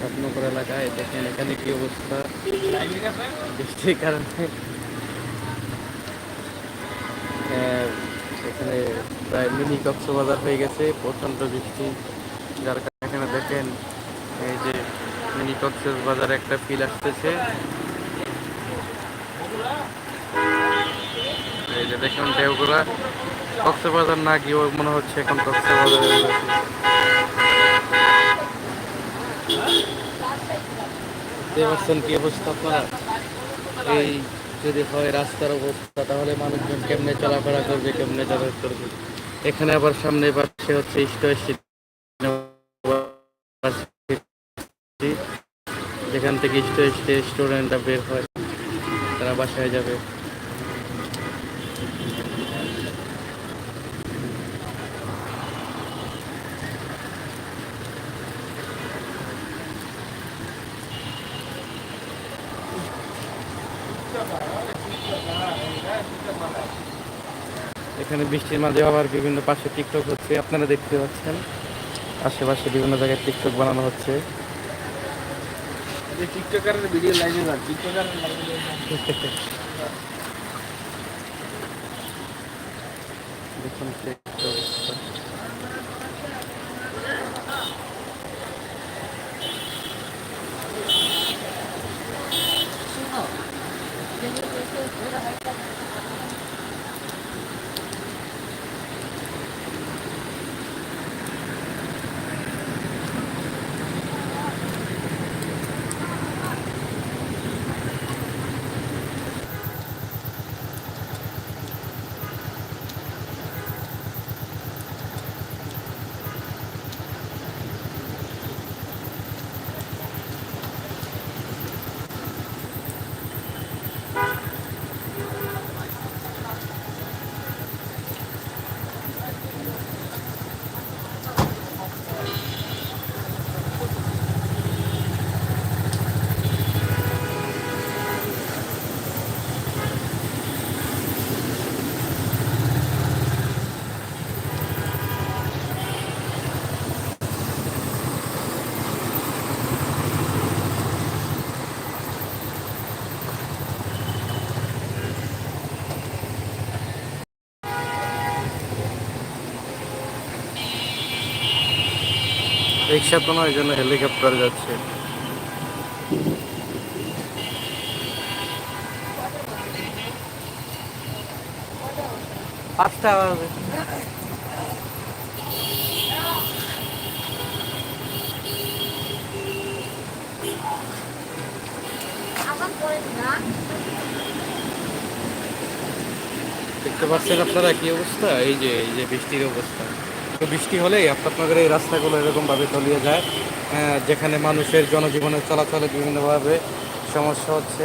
আলাইকুম আমরা এলাকায় দেখেন এখানে কি অবস্থা বৃষ্টির কারণে এখানে প্রায় মিনি কক্সবাজার হয়ে গেছে প্রচণ্ড বৃষ্টি যার এখানে দেখেন এই যে মিনি কক্সবাজার একটা ফিল আসতেছে এই যে দেখুন ঢেউগুলা কক্সবাজার না গিয়েও মনে হচ্ছে এখন কক্সবাজার দেখতে কি অবস্থা আপনারা? এই যদি হয় রাস্তার অবস্থা, তাহলে মানুষজন কেমনে চলাফেরা করবে, কেমনে যাতায়াত করবে? এখানে আবার সামনে পাশে হচ্ছে যেখান থেকে স্টুডেন্টরা বের হয়, তারা বাসায় যাবে। এখানে বৃষ্টির মাঝে আবার বিভিন্ন পাশে টিকটক হচ্ছে আপনারা দেখতে পাচ্ছেন। আশেপাশে বিভিন্ন জায়গায় টিকটক বানানো হচ্ছে। টিকটকারের ভিডিও লাইনে না দেখুন কি একটা অবস্থা। রিক্সা তো নয় জন্য হেলিকপ্টার যাচ্ছে। পাঁচটা দেখতে পাচ্ছেন আপনারা কি অবস্থা? এই যে এই যে বৃষ্টির অবস্থা। তো বৃষ্টি হলেই আপনাদের এই রাস্তাগুলো এরকমভাবে তলিয়ে যায় যেখানে মানুষের জনজীবনের চলাচলে বিভিন্নভাবে সমস্যা হচ্ছে।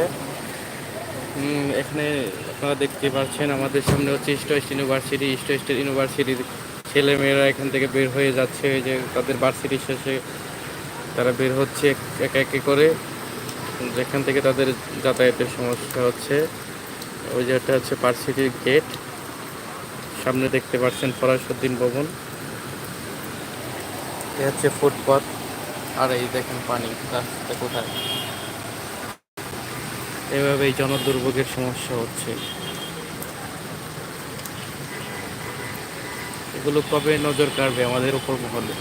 এখানে আপনারা দেখতে পাচ্ছেন, আমাদের সামনে হচ্ছে east west university east west ইউনিভার্সিটির ছেলেমেয়েরা এখান থেকে বের হয়ে যাচ্ছে যে তাদের ভার্সিটি শেষে তারা বের হচ্ছে একে একে করে। যেখান থেকে তাদের যাতায়াতের সমস্যা হচ্ছে। ওই যেটা হচ্ছে ভার্সিটির গেট সামনে দেখতে পাচ্ছেন ফরাসুদ্দিন ভবন। এ হচ্ছে ফুটপাথ আর এই দেখেন পানি, রাস্তা কোথায়? এভাবেই জনদুর্ভোগের সমস্যা হচ্ছে। এগুলো কবে নজর কাড়বে আমাদের উপর মহলে?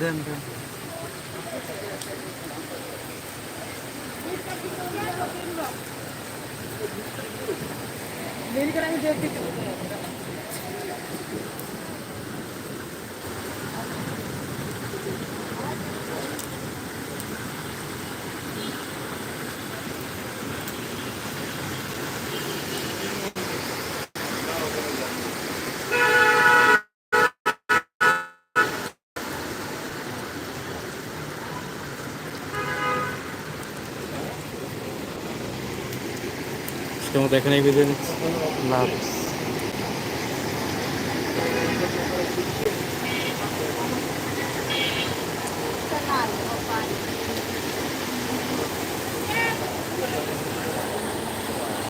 అదేంటే దీనికి రంగు చేతి আজকের মতো এখানেই বিদায় নিচ্ছি।